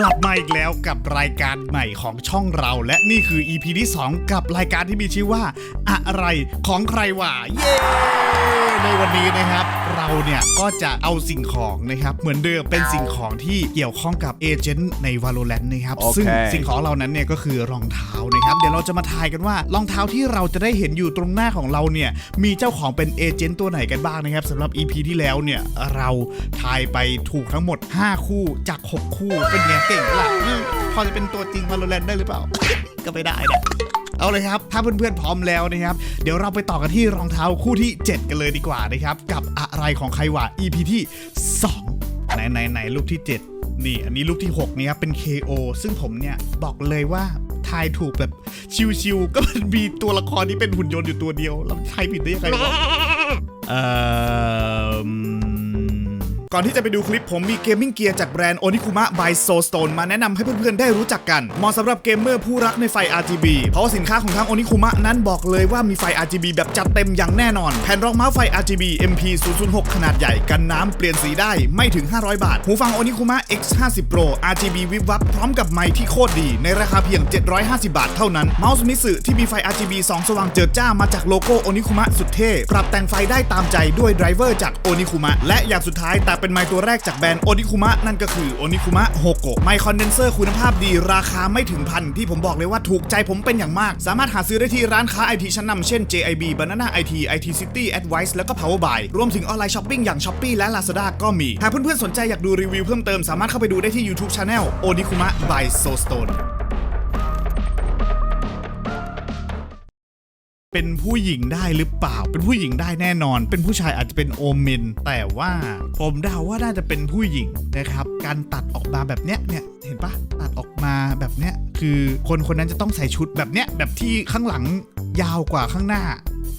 กลับมาอีกแล้วกับรายการใหม่ของช่องเรา และนี่คือ EP ที่ 2 กับรายการที่มีชื่อว่า อะไรของใครวะเย้ ในวันนี้นะครับ เราเนี่ยก็จะเอาสิ่งของนะครับ เหมือนเดิมเป็นสิ่งของที่เกี่ยวข้องกับเอเจนต์ใน Valorant นะครับโอเคซึ่งสิ่งของเหล่านั้นเนี่ยก็คือรองเท้านะครับ เดี๋ยวเราจะมาทายกันว่ารองเท้าที่เราจะได้เห็นอยู่ตรงหน้าของเราเนี่ยมีเจ้าของเป็นเอเจนต์ตัวไหนกันบ้างนะครับสำหรับ EP ที่แล้วเนี่ยเราทายไปถูกทั้งหมด 5 คู่จาก 6 คู่เป็นไงเก่งล่ะพอจะเป็นตัวจริง Valorant ได้หรือเปล่า ก็ไม่ได้นะเอาเลยครับ ถ้าเพื่อนๆพร้อมแล้วนะครับ เดี๋ยวเราไปต่อกันที่รองเท้าคู่ที่ 7 กันเลยดีกว่านะครับ กับอะไรของใครวะ EP ที่ 2 ไหนไหนไหนรูปที่ 7 นี่ อันนี้รูปที่ 6 นี่ครับ เป็น KO ซึ่งผมเนี่ย บอกเลยว่าทายถูกแบบชิวๆก็มันมีตัวละครที่เป็นหุ่นยนต์อยู่ตัวเดียว แล้วทายผิดได้ยังไงวะเอ่อ ก่อนที่จะไปดูคลิปผมมีเกมมิ่งเกียร์จากแบรนด์ Onikuma by Soulstone มาแนะนำให้เพื่อนๆได้รู้จักกันเหมาะสำหรับเกมเมอร์ผู้รักในไฟ RGB เพราะว่าสินค้าของทาง Onikuma นั้นบอกเลยว่ามีไฟ RGB แบบจัดเต็มอย่างแน่นอน แผ่นรองเมาส์ไฟ RGB MP 006ขนาดใหญ่กันน้ำเปลี่ยนสีได้ไม่ถึง 500 บาท หูฟัง Onikuma X50 Pro RGB วิบวับพร้อมกับไมค์ที่โคตรดี ในราคาเพียง 750 บาทเท่านั้นเมาส์มิสึที่มีไฟ RGB สองสว่างเจิดจ้ามาจากโลโก้ Onikuma สุดเท่ปรับแต่งไฟได้ตามใจด้วยไดรเวอร์จาก Onikuma และอย่างสุดท้ายแต่เป็นไมค์ตัวแรกจากแบรนด์ Onikuma นั่นก็คือ Onikuma Hoko ไมค์คอนเดนเซอร์คุณภาพดีราคาไม่ถึงพันที่ผมบอกเลยว่าถูกใจผมเป็นอย่างมาก สามารถหาซื้อได้ที่ร้านค้าไอทีชั้นนำเช่น JIB Banana IT IT City Advice แล้วก็ Power Buy รวมถึงออนไลน์ช้อปปิ้งอย่าง Shopee และ Lazada ก็มี หากเพื่อนๆสนใจอยากดูรีวิวเพิ่มเติมสามารถเข้าไปดูได้ที่ YouTube Channel Onikuma by Soulstone เป็นผู้หญิงได้หรือเปล่า เป็นผู้หญิงได้แน่นอน เป็นผู้ชายอาจจะเป็นโอเมน แต่ว่าผมเดาว่าน่าจะเป็นผู้หญิงนะครับ การตัดออกมาแบบเนี้ยเนี่ยเห็นปะตัดออกมาแบบเนี้ยคือคนคนนั้นจะต้องใส่ชุดแบบเนี้ยแบบที่ข้างหลังยาวกว่าข้างหน้า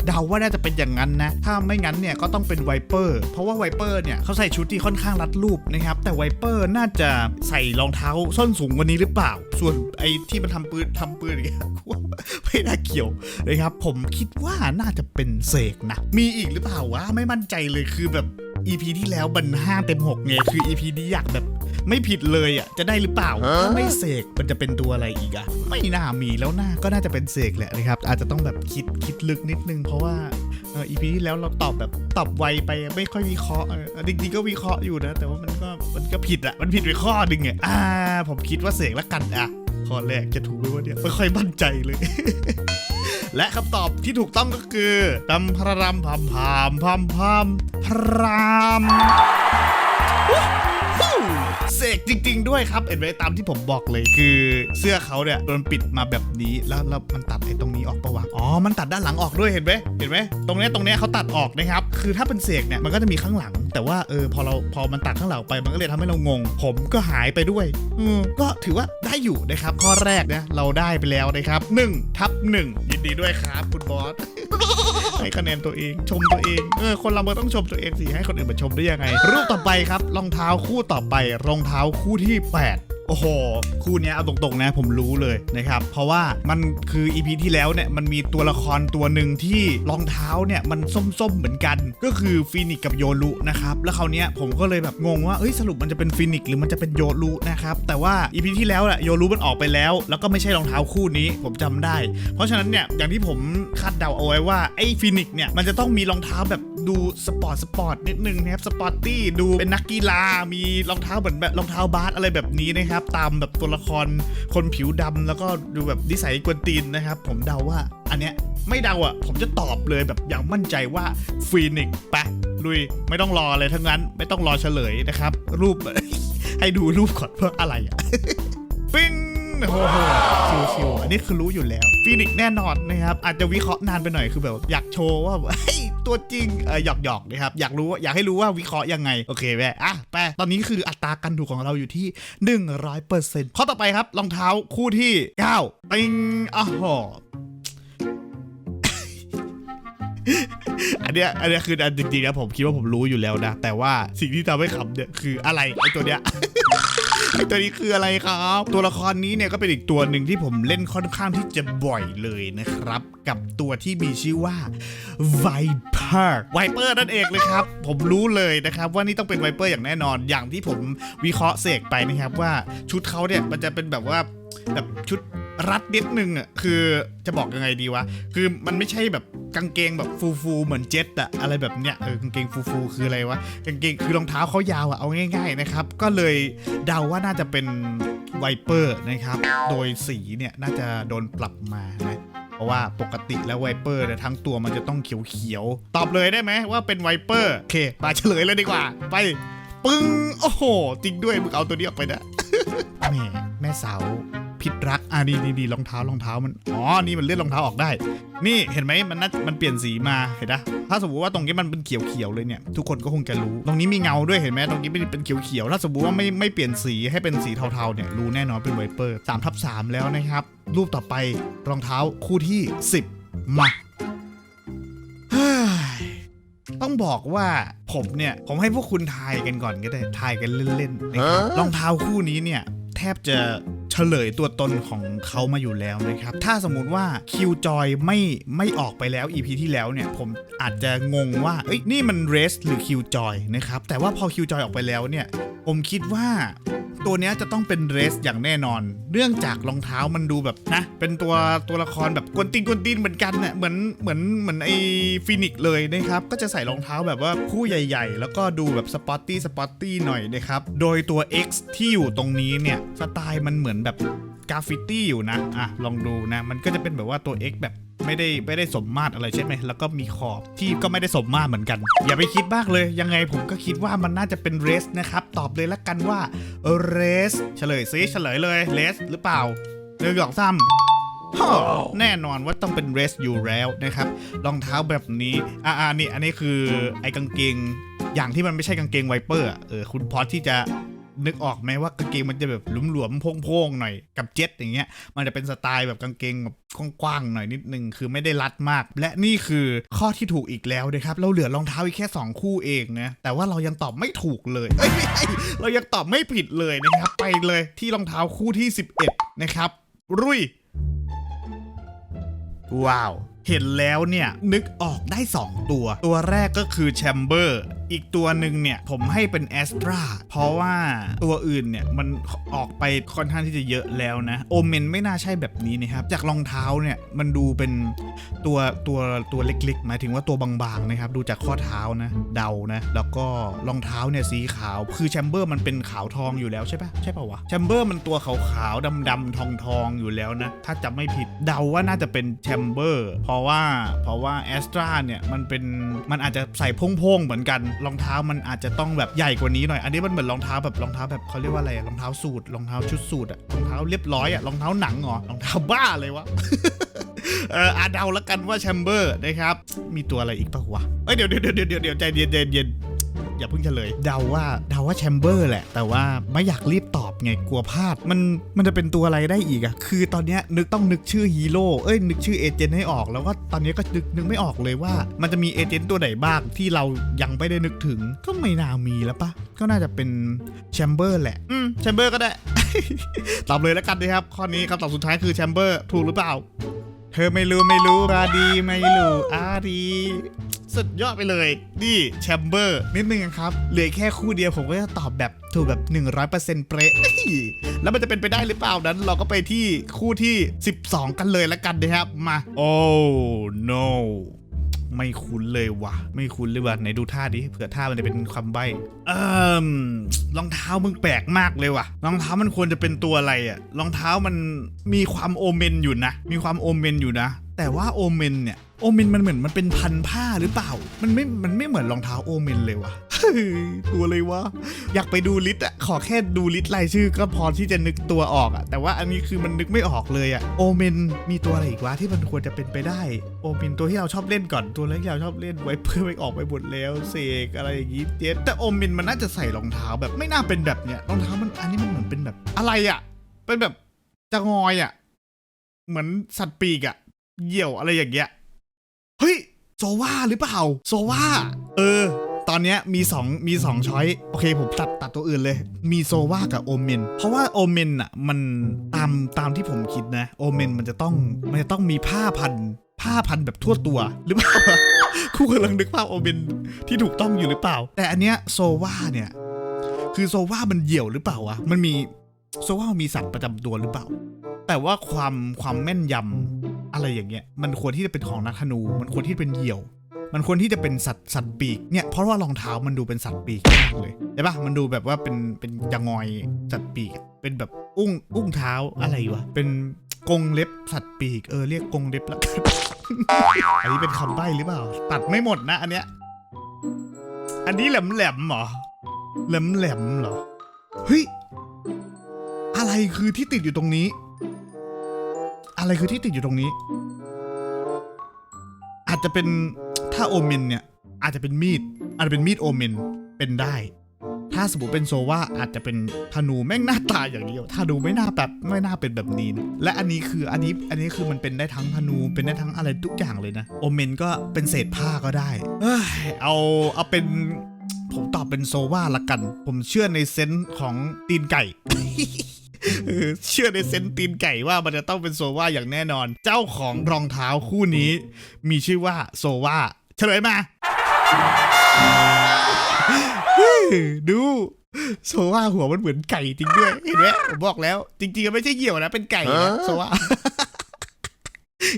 เดาว่าน่าจะเป็นอย่างนั้นนะ ถ้าไม่งั้นเนี่ยก็ต้องเป็นไวเปอร์ เพราะว่าไวเปอร์เนี่ยเขาใส่ชุดที่ค่อนข้างรัดรูปนะครับ แต่ไวเปอร์น่าจะใส่รองเท้าส้นสูงกวันนี้หรือเปล่า ส่วนไอ้ที่มันทำปืนทำปืนอย่างเงี้ยกูว่าไม่น่าเกี่ยวนะครับ ผมคิดว่าน่าจะเป็นเสกนะ มีอีกหรือเปล่าวะไม่มั่นใจเลยคือแบบ EP ที่แล้วมัน5เต็ม6ไงคือ EP นี้อยากแบบไม่ผิดเลยอะจะได้หรือเปล่าถ้าไม่เสกมันจะเป็นตัวอะไรอีกอะไม่น่ามีแล้วน่าก็น่าจะเป็นเสกแหละนะครับ อาจจะต้องแบบคิดคิดลึกนิดนึง เพราะว่าเออ EP ที่แล้วเราตอบแบบตอบไวไปไม่ค่อยวิเคราะห์เออจริงๆก็วิเคราะห์อยู่นะ แต่ว่ามันก็มันก็ผิดอะมันผิดไปข้อหนึ่งอะอ่าผมคิดว่าเสกแล้วกันอะข้อแรกจะถูกไหมวะเนี่ยไม่ค่อยมั่นใจเลย และคำตอบที่ถูกต้องก็คือตำพระรำพามพามพามพามพราม เสกจริง ๆ ด้วยครับเห็นไหมตามที่ผมบอกเลยคือเสื้อเขาเนี่ยโดนปิดมาแบบนี้แล้วแล้วมันตัดไอ้ตรงนี้ออกปะวะอ๋อมันตัดด้านหลังออกด้วยเห็นไหมเห็นไหมตรงเนี้ยตรงเนี้ยเขาตัดออกนะครับ คือถ้าเป็นเสกเนี่ยมันก็จะมีข้างหลัง แต่ว่าเออพอเราพอมันตัดข้างหลังไปมันก็เลยทำให้เรางง ผมก็หายไปด้วยอืมก็ถือว่าได้อยู่นะครับข้อแรกนะเราได้ไปแล้วนะครับ1ทับ1ยินดีด้วยครับคุณบอส ให้คะแนนตัวเอง ชมตัวเองเออคนเรามันต้องชมตัวเองสิให้คนอื่นมาชมได้ยังไง รูปต่อไปครับรองเท้าคู่ต่อไปรองเท้าคู่ที่ 8 โอ้โห คู่นี้เอาตรงๆนะผมรู้เลยนะครับ เพราะว่ามันคืออีพีที่แล้วเนี่ยมันมีตัวละครตัวหนึ่งที่รองเท้าเนี่ยมันส้มๆเหมือนกัน ก็คือฟีนิกกับโยรุนะครับ แล้วคราวนี้ผมก็เลยแบบงงว่าเอ้ยสรุปมันจะเป็นฟีนิกหรือมันจะเป็นโยรุนะครับแต่ว่าอีพีที่แล้วอะโยรุมันออกไปแล้ว แล้วก็ไม่ใช่รองเท้าคู่นี้ผมจำได้ เพราะฉะนั้นเนี่ยอย่างที่ผมคาดเดาเอาไว้ว่าไอ้ฟีนิกเนี่ยมันจะต้องมีรองเท้าแบบ ดูสปอร์ตสปอร์ตนิดนึงนะครับสปอร์ตตี้ดูเป็นนักกีฬามีรองเท้าเหมือนแบบรองเท้าบาสอะไรแบบนี้นะครับ ตามแบบตัวละครคนผิวดำแล้วก็ดูแบบนิสัยกวนตีนนะครับ ผมเดาว่าอันเนี้ยไม่เดาอะ ผมจะตอบเลยแบบอย่างมั่นใจว่าฟีนิกซ์ไปลุยไม่ต้องรออะไรทั้งนั้น ไม่ต้องรอเฉลยนะครับ รูปให้ดูรูปก่อนเพื่ออะไรอะปิ้งโอ้โหชิวๆอันนี้คือรู้อยู่แล้วฟีนิกซ์แน่นอนนะครับ อาจจะวิเคราะห์นานไปหน่อยคือแบบอยากโชว์ว่าเฮ้ย ตัวจริงเออหยอกหยอกนะครับอยากรู้อยากให้รู้ว่าวิเคราะห์ยังไงโอเคแม่อะไปตอนนี้คืออัตราการถูกของเราอยู่ที่ 100%ข้อต่อไปครับรองเท้าคู่ที่9ปิ้งอ้าหอันเนี้ยอันเนี้ยคืออันจริงๆนะผมคิดว่าผมรู้อยู่แล้วนะ แต่ว่าสิ่งที่ทำให้ขำเนี่ยคืออะไรไอ้ตัวเนี้ย ตัวนี้คืออะไรครับ ตัวละครนี้เนี่ยก็เป็นอีกตัวหนึ่งที่ผมเล่นค่อนข้างที่จะบ่อยเลยนะครับ กับตัวที่มีชื่อว่าไวเปอร์ไวเปอร์นั่นเองเลยครับ ผมรู้เลยนะครับ ว่านี่ต้องเป็นไวเปอร์อย่างแน่นอนอย่างที่ผมวิเคราะห์เสกไปนะครับว่าชุดเขาเนี่ยมันจะเป็นแบบว่าแบบชุด รัดนิดนึงอะคือจะบอกยังไงดีวะ คือมันไม่ใช่แบบกางเกงแบบฟูฟูๆเหมือนเจ็ตอะอะไรแบบเนี้ยเออกางเกงฟูฟูๆคืออะไรวะกางเกงคือรองเท้าเขายาวอะเอาง่าย ๆนะครับ ก็เลยเดาว่าน่าจะเป็นไวเปอร์นะครับ โดยสีเนี่ยน่าจะโดนปรับมานะเพราะว่าปกติแล้วไวเปอร์เนี่ยทั้งตัวมันจะต้องเขียวๆตอบเลยได้ไหมว่าเป็นไวเปอร์โอเคมาเฉลยเลยดีกว่า ไปปึ้งโอ้โหจริงด้วยมึงเอาตัวนี้ออกไปนะแม่แม่สาว ผิดรักอะดีดีดีรองเท้ารองเท้ามันอ๋อนี่มันเลื่อนรองเท้าออกได้ นี่เห็นไหมมันน่ามันเปลี่ยนสีมาเห็นปะถ้าสมมติว่าตรงนี้มันเป็นเขียวๆเลยเนี่ยทุกคนก็คงจะรู้ ตรงนี้มีเงาด้วยเห็นไหมตรงนี้เป็นเป็นเขียวๆถ้าสมมติว่าไม่ไม่เปลี่ยนสีให้เป็นสีเทาๆเนี่ยรู้แน่นอนเป็นไวเปอร์สามทับสามแล้วนะครับ รูปต่อไปรองเท้าคู่ที่ 10มาเฮ้ยต้องบอกว่าผมเนี่ย ผมให้พวกคุณทายกันก่อนก็ได้ทายกันเล่นๆนะครับรองเท้าคู่นี้เนี่ย แทบจะ เฉลยตัวตนของเขามาอยู่แล้วนะครับ ถ้าสมมุติว่าคิวจอยไม่ไม่ออกไปแล้ว EP ที่แล้วเนี่ย ผมอาจจะงงว่าเอ้ยนี่มันเรสหรือคิวจอยนะครับ แต่ว่าพอคิวจอยออกไปแล้วเนี่ย ผมคิดว่า ตัวนี้จะต้องเป็นเรสอย่างแน่นอนเนื่องจากรองเท้ามันดูแบบนะ เป็นตัวตัวละครแบบกวนตีนกวนตีนเหมือนกันเน่ะเหมือนเหมือนเหมือนไอ้ฟินิกเลยนะครับ ก็จะใส่รองเท้าแบบว่าคู่ใหญ่ ๆ แล้วก็ดูแบบสปอตตี้สปอตตี้หน่อยนะครับ โดยตัว X ที่อยู่ตรงนี้เนี่ยสไตล์มันเหมือนแบบกราฟฟิตี้อยู่นะ อะ ลองดูนะ มันก็จะเป็นแบบว่าตัว X แบบ ไม่ได้ไม่ได้สมมาตรอะไรใช่ไหมแล้วก็มีขอบที่ก็ไม่ได้สมมาตรเหมือนกัน อย่าไปคิดมากเลย ยังไงผมก็คิดว่ามันน่าจะเป็นเรสนะครับตอบเลยละกันว่าเรสเฉลยซิเฉลยเลยเรสหรือเปล่าหนึ่งสองสามแน่นอนว่าต้องเป็นเรสอยู่แล้วนะครับรองเท้าแบบนี้อ่านี่อันนี้คือไอ้กางเกงอย่างที่มันไม่ใช่กางเกงไวเปอร์เออคุณพอที่จะ นึกออกไหมว่ากางเกงมันจะแบบหลวมๆโพ่งๆหน่อยกับเจ็ตอย่างเงี้ย มันจะเป็นสไตล์แบบกางเกงแบบกว้างๆหน่อยนิดนึงคือไม่ได้รัดมาก และนี่คือข้อที่ถูกอีกแล้วนะครับ เราเหลือรองเท้าอีกแค่ 2 คู่เองนะแต่ว่าเรายังตอบไม่ถูกเลยเอ้ยไม่ใช่เรายังตอบไม่ผิดเลยนะครับ ไปเลยที่รองเท้าคู่ที่ 11 นะครับรุ่ยว้าว เห็นแล้วเนี่ย นึกออกได้ 2 ตัว ตัวแรกก็คือแชมเบอร์อีกตัวหนึ่งเนี่ย ผมให้เป็นแอสตราเพราะว่าตัวอื่นเนี่ย มันออกไปค่อนข้างที่จะเยอะแล้วนะ โอเมนไม่น่าใช่แบบนี้นะครับ จากรองเท้าเนี่ย มันดูเป็นตัวตัวตัวเล็กๆหมายถึงว่าตัวบางๆนะครับ ดูจากข้อเท้านะ เดานะ แล้วก็รองเท้าเนี่ยสีขาว คือแชมเบอร์มันเป็นขาวทองอยู่แล้วใช่ปะใช่ปะวะแชมเบอร์มันตัวขาวๆดำๆทองๆอยู่แล้วนะถ้าจำไม่ผิดเดาว่าน่าจะเป็นแชมเบอร์พราะว่าเพราะว่าแอสตราเนี่ยมันเป็นมันอาจจะใส่พ่งๆเหมือนกันรองเท้ามันอาจจะต้องแบบใหญ่กว่านี้หน่อยอันนี้มันเหมือนรองเท้าแบบรองเท้าแบบเขาเรียกว่าอะไรรองเท้าสูตรรองเท้าชุดสูทอะรองเท้าเรียบร้อยอะรองเท้าหนังเหรอรองเท้าบ้าเลยวะเอออาเดาแล้วกันว่าแชมเบอร์นะครับ มีตัวอะไรอีกปะวะเอ้ยเดี๋ยวเดี๋ยวเดี๋ยวเดี๋ยวเดี๋ยวใจเย็นใจเย็น อย่าเพิ่งเฉลยเดาว่าเดาว่าแชมเบอร์แหละ แต่ว่าไม่อยากรีบตอบไงกลัวพลาด มันมันจะเป็นตัวอะไรได้อีกอะคือตอนเนี้ยนึกต้องนึกชื่อฮีโร่เอ้ยนึกชื่อเอเจนต์ให้ออก แล้วก็ตอนนี้ก็นึกนึกไม่ออกเลยว่า มันจะมีเอเจนต์ตัวไหนบ้างที่เรายังไม่ได้นึกถึง ก็ไม่น่ามีแล้วปะก็น่าจะเป็นแชมเบอร์แหละอืมแชมเบอร์ก็ได้ตอบเลยแล้วกันนะครับข้อนี้คำตอบสุดท้ายคือแชมเบอร์ถูกหรือเปล่าเธอไม่รู้ไม่รู้อาดีไม่รู้อาดี สุดยอดไปเลย นี่แชมเบอร์นิดนึงครับเหลือแค่คู่เดียวผมก็จะตอบแบบถูกแบบ 100%เปร๊ะแล้วมันจะเป็นไปได้หรือเปล่านั้น เราก็ไปที่คู่ที่ 12 กันเลยล้วกันนะครับมาโอ้ no ไม่คุ้นเลยวะไม่คุ้นเลยว่ะไหนดูท่าดิเผื่อท่ามันจะเป็นคำใบ้เอ่มรองเท้ามึงแปลกมากเลยว่ะรองเท้ามันควรจะเป็นตัวอะไรอะรองเท้ามันมีความโอเมนอยู่นะ มีความโอเมนอยู่นะ แต่ว่าโอเมนเนี่ยโอเมนมันเหมือนมันเป็นพันผ้าหรือเปล่า มันไม่ มันไม่เหมือนรองเท้าโอเมนเลยว่ะตัวอะไรวะอยากไปดูลิสต์อะขอแค่ดูลิสต์รายชื่อก็พอที่จะนึกตัวออกอะแต่ว่าอันนี้คือมันนึกไม่ออกเลยอะโอเมนมีตัวอะไรอีกวะที่มันควรจะเป็นไปได้ โอเมนตัวที่เราชอบเล่นก่อนตัวแรกที่เราชอบเล่นไว้เพื่อไปออกไปหมดแล้วเสกอะไรอย่างงี้เจ็ดแต่โอเมนมันน่าจะใส่รองเท้าแบบไม่น่าเป็นแบบเนี้ยรองเท้ามันอันนี้มันเหมือนเป็นแบบอะไรอะเป็นแบบจะงอยอะเหมือนสัตว์ปีกอะ เหยี่ยวอะไรอย่างเงี้ย เฮ้ยโซว่าหรือเปล่าโซว่าเออ ตอนเนี้ยมีสองมีสองช้อยโอเคผมตัดตัดตัวอื่นเลย มีโซวากับโอเมน เพราะว่าโอเมนอะมันตามตามที่ผมคิดนะโอเมนมันจะต้องมันจะต้องมีผ้าพันผ้าพันแบบทั่วตัวหรือเปล่าคู่กำลังนึกภาพโอเมนที่ถูกต้องอยู่หรือเปล่า แต่อันเนี้ยโซวาเนี่ย คือโซวามันเหี่ยวหรือเปล่าวะมันมีโซวามีสัตว์ประจำตัวหรือเปล่า แต่ว่าความความแม่นยำ อะไรอย่างเงี้ยมันควรที่จะเป็นของนักธนู มันควรที่เป็นเหยี่ยว มันควรที่จะเป็นสัตว์สัตว์ปีกเนี่ยเพราะว่ารองเท้ามันดูเป็นสัตว์ปีกมากเลยใช่ปะมันดูแบบว่าเป็นเป็นยางอยสัตว์ปีกเป็นแบบอุ้งอุ้งเท้าอะไรวะเป็นกงเล็บสัตว์ปีกเออเรียกกงเล็บละกันอันนี้เป็นคำใบ้หรือเปล่า ตัดไม่หมดนะ อันเนี้ยอันนี้แหลมแหลมหรอแหลมแหลมเหรอเฮ้ยอะไรคือที่ติดอยู่ตรงนี้ อะไรคือที่ติดอยู่ตรงนี้ อาจจะเป็นถ้าโอเมนเนี่ย อาจจะเป็นมีด อาจจะเป็นมีดโอเมนเป็นได้ ถ้าสมมติเป็นโซว่าอาจจะเป็นธนูแม่งหน้าตาอย่างเดียวธนูไม่น่าแบบไม่น่าเป็นแบบนี้นะและอันนี้คืออันนี้อันนี้คือมันเป็นได้ทั้งธนูเป็นได้ทั้งอะไรทุกอย่างเลยนะโอเมนก็เป็นเศษผ้าก็ได้ เอ้ยเอาเอาเป็นผมตอบเป็นโซว่าละกัน ผมเชื่อในเซนส์ของตีนไก่ เออเชื่อในเซนส์ตีนไก่ว่ามันจะต้องเป็นโซว่าอย่างแน่นอน เจ้าของรองเท้าคู่นี้ มีชื่อว่าโซว่าเฉลยมา ดูโซว่าหัวมันเหมือนไก่จริงด้วย เห็นไหมผมบอกแล้ว จริงๆมันไม่ใช่เหยี่ยวนะ เป็นไก่นะโซว่า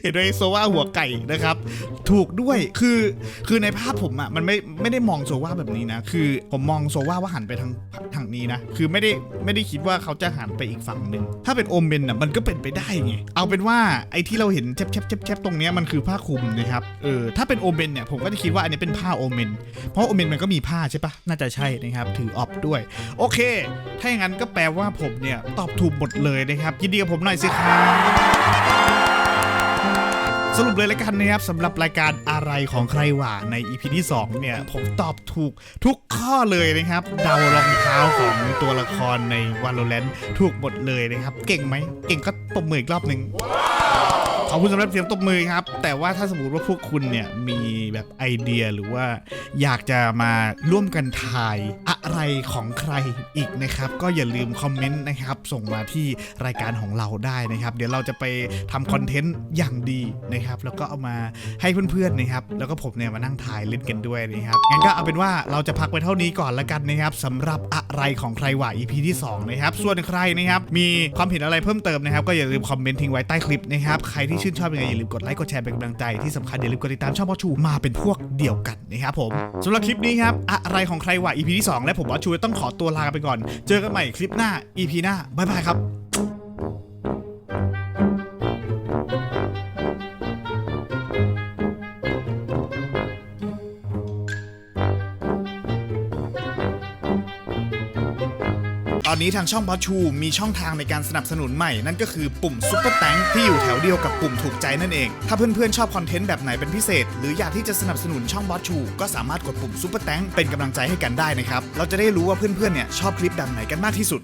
เห็นไหมโซว่าหัวไก่นะครับ ถูกด้วยคือคือในภาพผมอะมันไม่ไม่ได้มองโซว่าแบบนี้นะ คือผมมองโซว่าว่าหันไปทางทางนี้นะ คือไม่ได้ไม่ได้คิดว่าเขาจะหันไปอีกฝั่งหนึ่งถ้าเป็นโอมเบนอะมันก็เป็นไปได้ไงเอาเป็นว่าไอ้ที่เราเห็นแชบแชบแชบแชบตรงเนี้ยมันคือผ้าคลุมนะครับเออถ้าเป็นโอมเบนเนี่ยผมก็จะคิดว่าอันนี้เป็นผ้าโอมเมนเพราะโอมเมนมันก็มีผ้าใช่ปะน่าจะใช่นะครับถือออฟด้วย โอเค ถ้าอย่างนั้นก็แปลว่าผมเนี่ยตอบถูกหมดเลยนะครับยินดีกับผมหน่อยสิครับ สรุปเลยแล้วกันนะครับสำหรับรายการอะไรของใครหว่าใน EP ที่2เนี่ยผมตอบถูกทุกข้อเลยนะครับเดารองเท้าของตัวละครใน Valorant ถูกหมดเลยนะครับ เก่งไหมเก่งก็ตบมืออีกรอบหนึ่งขอบคุณสำหรับเสียงตบมือครับ แต่ว่าถ้าสมมติว่าพวกคุณเนี่ยมีแบบไอเดียหรือว่าอยากจะมาร่วมกันทายอะไรของใครอีกนะครับ ก็อย่าลืมคอมเมนต์นะครับ ส่งมาที่รายการของเราได้นะครับ เดี๋ยวเราจะไปทำคอนเทนต์อย่างดีนะครับ แล้วก็เอามาให้เพื่อนๆนะครับ แล้วก็ผมเนี่ยมานั่งทายเล่นกันด้วยนะครับงั้นก็เอาเป็นว่าเราจะพักไปเท่านี้ก่อนละกันนะครับสำหรับอะไรของใครหว่า EP ที่สองนะครับส่วนใครนะครับมีความเห็นอะไรเพิ่มเติมนะครับก็อย่าลืมคอมเมนต์ทิ้งไว้ใต้คลิปนะครับใครที่ชื่นชอบยังไงอย่าลืมกดไลค์กดแชร์เป็นกำลังใจที่สำคัญอย่าลืมกดติดตามช่องบอชูมาเป็นพวกเดียวกันนะครับผมสำหรับคลิปนี้ครับอะไรของใครหว่า EP ที่สองและผมอาชูต้องขอตัวลาไปก่อน เจอกันใหม่คลิปหน้า EP หน้าบ๊ายบายครับ อนนี้ทางช่องบอชูมีช่องทางในการสนับสนุนใหม่นั่นก็คือปุ่มซุปเปอร์แตงที่อยู่แถวเดียวกับปุ่มถูกใจนั่นเอง ถ้าเพื่อนๆชอบคอนเทนต์แบบไหนเป็นพิเศษ หรืออยากที่จะสนับสนุนช่องบอชูก็สามารถกดปุ่มซุปเปอร์แตงเป็นกำลังใจให้กันได้นะครับเราจะได้รู้ว่าเพื่อนๆเนี่ยชอบคลิปแบบไหนกันมากที่สุด